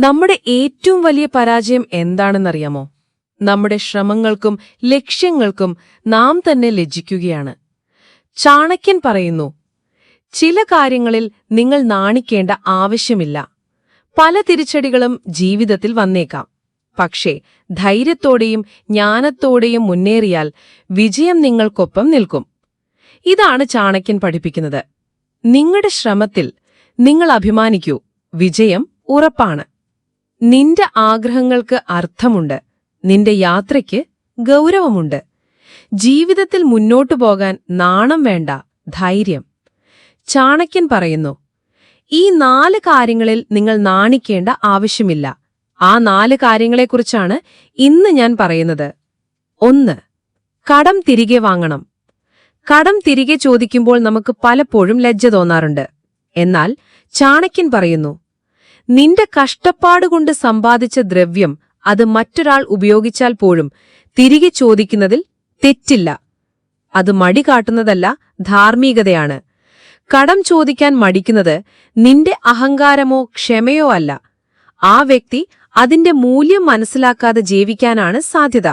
നമ്മുടെ ഏറ്റവും വലിയ പരാജയം എന്താണെന്നറിയാമോ? നമ്മുടെ ശ്രമങ്ങൾക്കും ലക്ഷ്യങ്ങൾക്കും നാം തന്നെ ലജ്ജിക്കുകയാണ്. ചാണക്യൻ പറയുന്നു ചില കാര്യങ്ങളിൽ നിങ്ങൾ നാണിക്കേണ്ട ആവശ്യമില്ല. പല തിരിച്ചടികളും ജീവിതത്തിൽ വന്നേക്കാം. പക്ഷേ ധൈര്യത്തോടെയും ജ്ഞാനത്തോടെയും മുന്നേറിയാൽ വിജയം നിങ്ങൾക്കൊപ്പം നിൽക്കും. ഇതാണ് ചാണക്യൻ പഠിപ്പിക്കുന്നത്. നിങ്ങളുടെ ശ്രമത്തിൽ നിങ്ങൾ അഭിമാനിക്കൂ. വിജയം ഉറപ്പാണ്. നിന്റെ ആഗ്രഹങ്ങൾക്ക് അർത്ഥമുണ്ട്. നിന്റെ യാത്രയ്ക്ക് ഗൗരവമുണ്ട്. ജീവിതത്തിൽ മുന്നോട്ടു പോകാൻ നാണം വേണ്ട ധൈര്യം. ചാണക്യൻ പറയുന്നു ഈ നാല് കാര്യങ്ങളിൽ നിങ്ങൾ നാണിക്കേണ്ട ആവശ്യമില്ല. ആ നാല് കാര്യങ്ങളെക്കുറിച്ചാണ് ഇന്ന് ഞാൻ പറയുന്നത്. ഒന്ന് കടം തിരികെ വാങ്ങണം. കടം തിരികെ ചോദിക്കുമ്പോൾ നമുക്ക് പലപ്പോഴും ലജ്ജ തോന്നാറുണ്ട്. എന്നാൽ ചാണക്യൻ പറയുന്നു നിന്റെ കഷ്ടപ്പാടുകൊണ്ട് സമ്പാദിച്ച ദ്രവ്യം അത് മറ്റൊരാൾ ഉപയോഗിച്ചാൽ പോലും തിരികെ ചോദിക്കുന്നതിൽ തെറ്റില്ല. അത് മടി കാട്ടുന്നതല്ല ധാർമ്മികതയാണ്. കടം ചോദിക്കാൻ മടിക്കുന്നത് നിന്റെ അഹങ്കാരമോ ക്ഷമയോ അല്ല. ആ വ്യക്തി അതിന്റെ മൂല്യം മനസ്സിലാക്കാതെ ജീവിക്കാനാണ് സാധ്യത.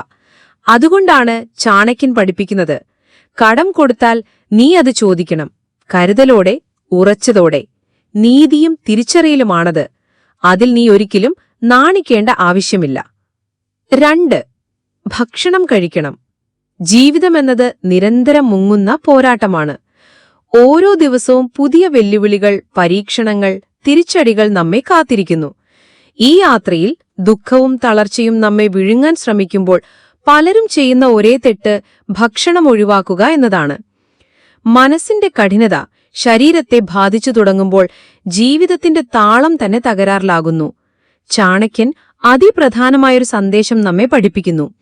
അതുകൊണ്ടാണ് ചാണക്യൻ പഠിപ്പിക്കുന്നത് കടം കൊടുത്താൽ നീ അത് ചോദിക്കണം. കരുതലോടെ ഉറച്ചതോടെ. നീതിയും തിരിച്ചറിയലുമാണത്. അതിൽ നീ ഒരിക്കലും നാണിക്കേണ്ട ആവശ്യമില്ല. രണ്ട് ഭക്ഷണം കഴിക്കണം. ജീവിതമെന്നത് നിരന്തരം മുങ്ങുന്ന പോരാട്ടമാണ്. ഓരോ ദിവസവും പുതിയ വെല്ലുവിളികൾ പരീക്ഷണങ്ങൾ തിരിച്ചടികൾ നമ്മെ കാത്തിരിക്കുന്നു. ഈ യാത്രയിൽ ദുഃഖവും തളർച്ചയും നമ്മെ വിഴുങ്ങാൻ ശ്രമിക്കുമ്പോൾ പലരും ചെയ്യുന്ന ഒരേ തെറ്റ് ഭക്ഷണം ഒഴിവാക്കുക എന്നതാണ്. മനസ്സിന്റെ കഠിനത ശരീരത്തെ ബാധിച്ചു തുടങ്ങുമ്പോൾ ജീവിതത്തിന്റെ താളം തന്നെ തകരാറിലാകുന്നു. ചാണക്യൻ അതിപ്രധാനമായൊരു സന്ദേശം നമ്മെ പഠിപ്പിക്കുന്നു.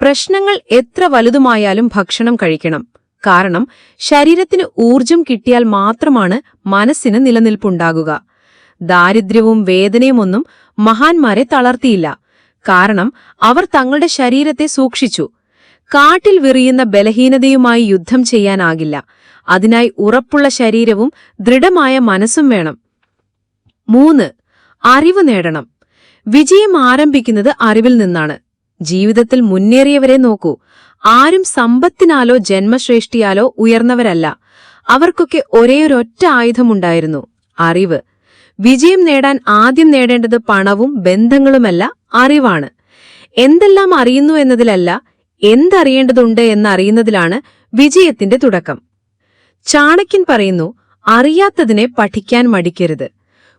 പ്രശ്നങ്ങൾ എത്ര വലുതുമായാലും ഭക്ഷണം കഴിക്കണം. കാരണം ശരീരത്തിന് ഊർജം കിട്ടിയാൽ മാത്രമാണ് മനസ്സിന് നിലനിൽപ്പുണ്ടാകുക. ദാരിദ്ര്യവും വേദനയുമൊന്നും മഹാന്മാരെ തളർത്തിയില്ല. കാരണം അവർ തങ്ങളുടെ ശരീരത്തെ സൂക്ഷിച്ചു. കാട്ടിൽ വിറിയുന്ന ബലഹീനതയുമായി യുദ്ധം ചെയ്യാനാകില്ല. അതിനായി ഉറപ്പുള്ള ശരീരവും ദൃഢമായ മനസ്സും വേണം. മൂന്ന് അറിവ് നേടണം. വിജയം ആരംഭിക്കുന്നത് അറിവിൽ നിന്നാണ്. ജീവിതത്തിൽ മുന്നേറിയവരെ നോക്കൂ. ആരും സമ്പത്തിനാലോ ജന്മശ്രേഷ്ഠിയാലോ ഉയർന്നവരല്ല. അവർക്കൊക്കെ ഒരേയൊരൊറ്റ ആയുധമുണ്ടായിരുന്നു. അറിവ്. വിജയം നേടാൻ ആദ്യം നേടേണ്ടത് പണവും ബന്ധങ്ങളുമല്ല അറിവാണ്. എന്തെല്ലാം അറിയുന്നു എന്നതിലല്ല എന്തറിയേണ്ടതുണ്ട് എന്നറിയുന്നതിലാണ് വിജയത്തിന്റെ തുടക്കം. ചാണക്യൻ പറയുന്നു അറിയാത്തതിനെ പഠിക്കാൻ മടിക്കരുത്.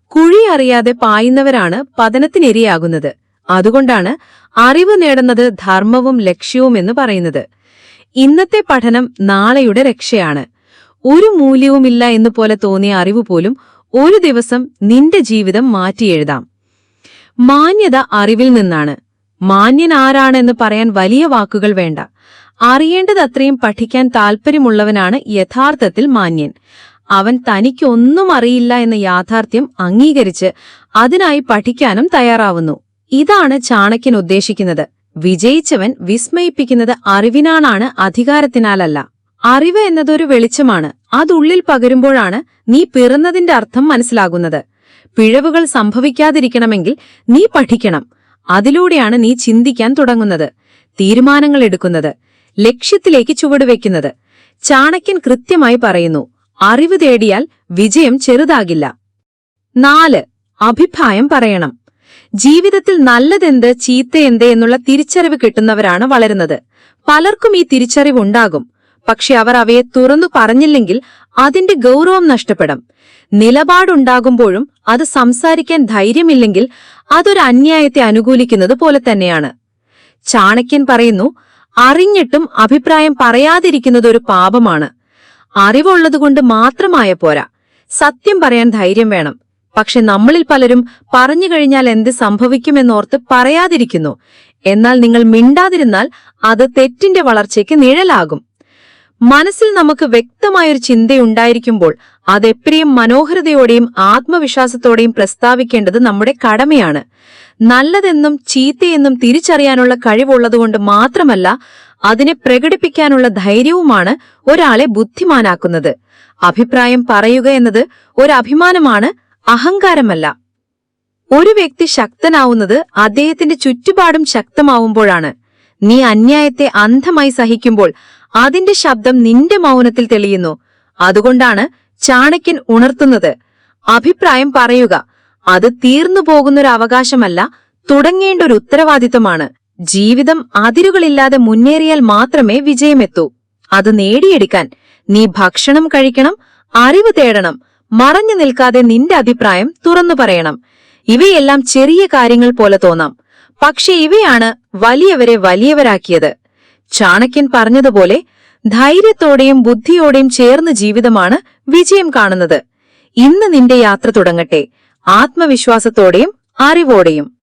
കുഴി അറിയാതെ പായുന്നവരാണ് പതനത്തിനിരയാകുന്നത്. അതുകൊണ്ടാണ് അറിവ് നേടുന്നത് ധർമ്മവും ലക്ഷ്യവും എന്ന് പറയുന്നത്. ഇന്നത്തെ പഠനം നാളെയുടെ രക്ഷയാണ്. ഒരു മൂല്യവുമില്ല എന്ന് പോലെ തോന്നിയ അറിവ് പോലും ഒരു ദിവസം നിന്റെ ജീവിതം മാറ്റിയെഴുതാം മാന്യത അറിവിൽ നിന്നാണ്. മാന്യൻ ആരാണെന്ന് പറയാൻ വലിയ വാക്കുകൾ വേണ്ട. അറിയേണ്ടതത്രയും പഠിക്കാൻ താൽപ്പര്യമുള്ളവനാണ് യഥാർത്ഥത്തിൽ മാന്യൻ. അവൻ തനിക്കൊന്നും അറിയില്ല എന്ന യാഥാർത്ഥ്യം അംഗീകരിച്ച് അതിനായി പഠിക്കാനും തയ്യാറാവുന്നു. ഇതാണ് ചാണക്യൻ ഉദ്ദേശിക്കുന്നത്. വിജയിച്ചവൻ വിസ്മയിപ്പിക്കുന്നത് അറിവിനാണാണ് അധികാരത്തിനാലല്ല. അറിവ് എന്നതൊരു വെളിച്ചമാണ്. അതുള്ളിൽ പകരുമ്പോഴാണ് നീ പിറന്നതിന്റെ അർത്ഥം മനസ്സിലാകുന്നത്. പിഴവുകൾ സംഭവിക്കാതിരിക്കണമെങ്കിൽ നീ പഠിക്കണം. അതിലൂടെയാണ് നീ ചിന്തിക്കാൻ തുടങ്ങുന്നത്. തീരുമാനങ്ങൾ എടുക്കുന്നത്. ലക്ഷ്യത്തിലേക്ക് ചുവടുവെക്കുന്നത് ചാണക്യൻ കൃത്യമായി പറയുന്നു അറിവ് തേടിയാൽ വിജയം ചെറുതാകില്ല. നാല് അഭിപ്രായം പറയണം. ജീവിതത്തിൽ നല്ലതെന്ത് ചീത്തയെന്ത് എന്നുള്ള തിരിച്ചറിവ് കിട്ടുന്നവരാണ് വളരുന്നത്. പലർക്കും ഈ തിരിച്ചറിവുണ്ടാകും പക്ഷെ അവർ അവയെ തുറന്നു പറഞ്ഞില്ലെങ്കിൽ അതിന്റെ ഗൗരവം നഷ്ടപ്പെടും. നിലപാടുണ്ടാകുമ്പോഴും അത് സംസാരിക്കാൻ ധൈര്യമില്ലെങ്കിൽ അതൊരു അന്യായത്തെ അനുകൂലിക്കുന്നത് പോലെ തന്നെയാണ്. ചാണക്യൻ പറയുന്നു അറിഞ്ഞിട്ടും അഭിപ്രായം പറയാതിരിക്കുന്നത് ഒരു പാപമാണ്. അറിവുള്ളതുകൊണ്ട് മാത്രമായ പോരാ. സത്യം പറയാൻ ധൈര്യം വേണം. പക്ഷെ നമ്മളിൽ പലരും പറഞ്ഞു കഴിഞ്ഞാൽ എന്ത് സംഭവിക്കുമെന്നോർത്ത് പറയാതിരിക്കുന്നു. എന്നാൽ നിങ്ങൾ മിണ്ടാതിരുന്നാൽ അത് തെറ്റിന്റെ വളർച്ചയ്ക്ക് നിഴലാകും. മനസ്സിൽ നമുക്ക് വ്യക്തമായൊരു ചിന്തയുണ്ടായിരിക്കുമ്പോൾ അതെപ്പോഴും മനോഹരതയോടെയും ആത്മവിശ്വാസത്തോടെയും പ്രസ്താവിക്കേണ്ടത് നമ്മുടെ കടമയാണ്. നല്ലതെന്നും ചീത്തയെന്നും തിരിച്ചറിയാനുള്ള കഴിവുള്ളതുകൊണ്ട് മാത്രമല്ല അതിനെ പ്രകടിപ്പിക്കാനുള്ള ധൈര്യവുമാണ് ഒരാളെ ബുദ്ധിമാനാക്കുന്നത്. അഭിപ്രായം പറയുക എന്നത് ഒരു അഭിമാനമാണ് അഹങ്കാരമല്ല. ഒരു വ്യക്തി ശക്തനാവുന്നത് അദ്ദേഹത്തിന്റെ ചുറ്റുപാടും ശക്തമാവുമ്പോഴാണ്. നീ അന്യായത്തെ അന്ധമായി സഹിക്കുമ്പോൾ അതിന്റെ ശബ്ദം നിന്റെ മൗനത്തിൽ തെളിയുന്നു. അതുകൊണ്ടാണ് ചാണക്യൻ ഉണർത്തുന്നത്. അഭിപ്രായം പറയുക അത് തീർന്നു പോകുന്നൊരു അവകാശമല്ല തുടങ്ങേണ്ട ഒരു ഉത്തരവാദിത്തമാണ് ജീവിതം അതിരുകളില്ലാതെ മുന്നേറിയാൽ മാത്രമേ വിജയമെത്തൂ. അത് നേടിയെടുക്കാൻ നീ ഭക്ഷണം കഴിക്കണം അറിവ് തേടണം മറഞ്ഞു നിൽക്കാതെ നിന്റെ അഭിപ്രായം തുറന്നു പറയണം. ഇവയെല്ലാം ചെറിയ കാര്യങ്ങൾ പോലെ തോന്നാം. പക്ഷെ ഇവയാണ് വലിയവരെ വലിയവരാക്കിയത്. ചാണക്യൻ പറഞ്ഞതുപോലെ ധൈര്യത്തോടെയും ബുദ്ധിയോടെയും ചേർന്ന ജീവിതമാണ് വിജയം കാണുന്നത്. ഇന്ന് നിന്റെ യാത്ര തുടങ്ങട്ടെ. ആത്മവിശ്വാസത്തോടെയും അറിവോടെയും.